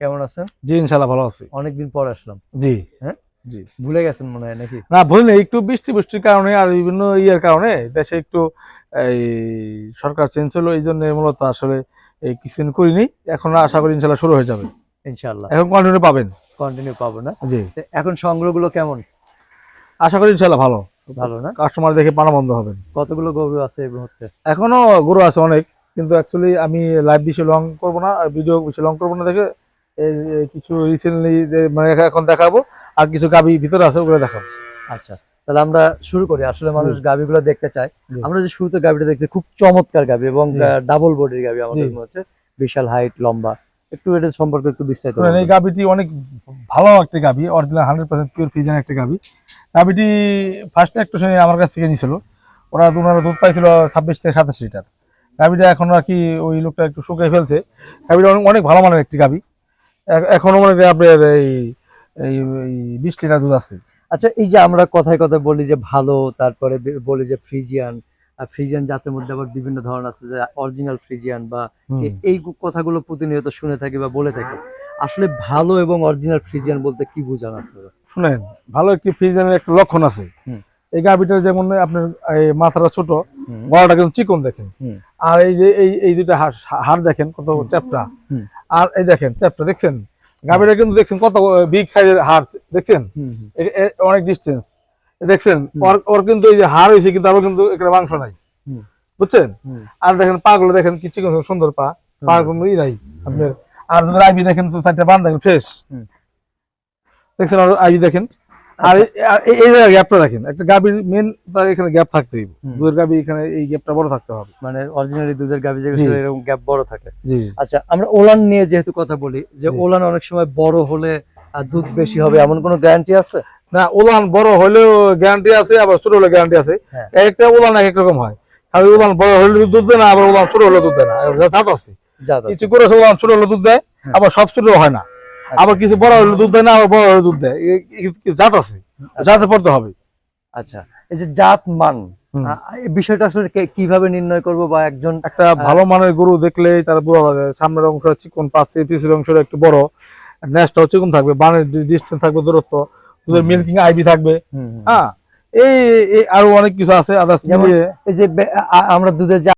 কেমন আছেন? জি ইনশাল্লাহ ভালো আছি। অনেকদিন পর আসলাম। জি। হ্যাঁ? জি। ভুলে গেছেন মনে হয় নাকি? না বুঝলেন একটু বৃষ্টি বৃষ্টির কারণে আর বিভিন্ন ইয়ের কারণে দেশে একটু এই সরকার চেঞ্জ হলো এই জন্য মূলত আসলে এই কিছুদিন করিনি। এখন আশা করি ইনশাল্লাহ শুরু হয়ে যাবে। ইনশাল্লাহ এখন কন্টিনিউ পাবেন। কন্টিনিউ পাবো না? জি। এখন সংগ্রহগুলো কেমন? আশা করি ইনশাল্লাহ ভালো। ভালো না? কাস্টমার দেখে পানা বন্ধ হবেন কতগুলো গরু আছে এই মুহূর্তে? এখনও গরু আছে অনেক কিন্তু অ্যাকচুয়ালি আমি লাইভ বেশি লং করব না আর ভিডিও বেশি লং করব না দেখে কিছু রিসেন্টলি মানে এখন দেখাবো। আর কিছু গাবি ভিতরে আছে ওগুলো দেখাবো। আচ্ছা তাহলে আমরা শুরু করি। আসলে মানুষ গাবিগুলো দেখতে চায়। আমরা যে শুরুতে গাবিটা দেখতে খুব চমৎকার গাবি এবং ডাবল বডির গাবি আমাদের। মনে হচ্ছে। বিশাল হাইট লম্বা। একটু এটা সম্পর্কে একটু বিস্তারিত শুনেন, এই। গাবিটি অনেক ভালো একটা গাবি অরিজিনাল হান্ড্রেড পার্সেন্ট পিওর ফিজান একটা গাবি গাবিটি ফার্স্ট একটা শুনে আমার কাছ থেকে নিয়েছিল ওরা ওনারা দুধ পাইছিল ছাব্বিশ থেকে সাতাশ লিটার। গাবিটা এখন আর কি ওই লোকটা একটু শুকিয়ে ফেলছে। গাবিটা অনেক ভালো মানের একটি গাবি এখনও মনে করি আপনার এই বিশ লিটার দুধ আছে। আচ্ছা এই যে আমরা কথায় কথায় বলি যে ভালো তারপরে বলি যে ফ্রিজিয়ান ফ্রিজিয়ান জাতের মধ্যে আবার বিভিন্ন ধরন আছে যে অরিজিনাল ফ্রিজিয়ান বা এই কথাগুলো প্রতিনিয়ত শুনে থাকি বা বলে থাকি। আসলে ভালো এবং অরিজিনাল ফ্রিজিয়ান বলতে কি বুঝান আপনারা? শুনেন ভালো একটি ফ্রিজিয়ানের একটা লক্ষণ আছে। এই গাবিটার যেমন আপনার এই মাথাটা ছোট গলাটা কিন্তু চিকন দেখেন। আর এই যে এই এই দুটা হাড় দেখেন কত। চ্যাপটা। আর এই দেখেন চ্যাপটা দেখছেন? গাবিটা কিন্তু দেখছেন কত বিগ সাইজের হাড় দেখছেন? অনেক ডিস্টেন্স দেখছেন? ওর ওর কিন্তু এই যে হাড় হয়েছে কিন্তু আবার কিন্তু এখানে মাংস নাই। বুঝছেন? আর দেখেন পা গুলো দেখেন কি চিকন সুন্দর পা। পা ই নাই। আপনার আর আইবি দেখেন তো চারটা বান দেখেন ফ্রেশ দেখছেন আর আইবি দেখেন? আর এই- আর এই- জায়গায় গ্যাপটা দেখেন একটা গাবির মেন তার এখানে গ্যাপ থাকতেই দুধের গাবি এখানে এই গ্যাপটা বড় থাকতে হবে। মানে অরিজিনালি দুধের জি। যেগুলো এরকম গ্যাপ বড় থাকে। জি আচ্ছা আমরা ওলান নিয়ে যেহেতু কথা বলি যে ওলান অনেক সময় বড় হলে দুধ বেশি হবে এমন কোনো গ্যারান্টি আছে? না উলান বড় হলেও গ্যারান্টি আছে আবার ছোট হলে গ্যারান্টি আছে। হ্যাঁ। একটা উলান এক রকম হয়। আর উলান বড় হলে দুধ দেয় না আবার উলান ছোট হলে দুধ দেয় না। জাত আছে কিছু করে উলান ছোট হলে দুধ দেয়। আবার সব ছোট হয় না। আবার কিছু বড় হলে দুধ দেয় না আবার বড় হলে দুধ দেয়। জাত আছে। জাতে পড়তে হবে। আচ্ছা এই যে জাত মান বিষয়টা আসলে কীভাবে নির্ণয় করব বা একজন একটা ভালো মানের গরু দেখলেই তার বোঝা লাগে সামনের অংশ চিকন পাচ্ছে পিছের অংশটা একটু বড়। চিকন থাকবে? বানের ডিস্টেন্স থাকবে দূরত্ব। দুধের। মিল্কিং আইবি থাকবে। হ্যাঁ এই আরও অনেক কিছু আছে আদার্স এই যে আমরা দুধের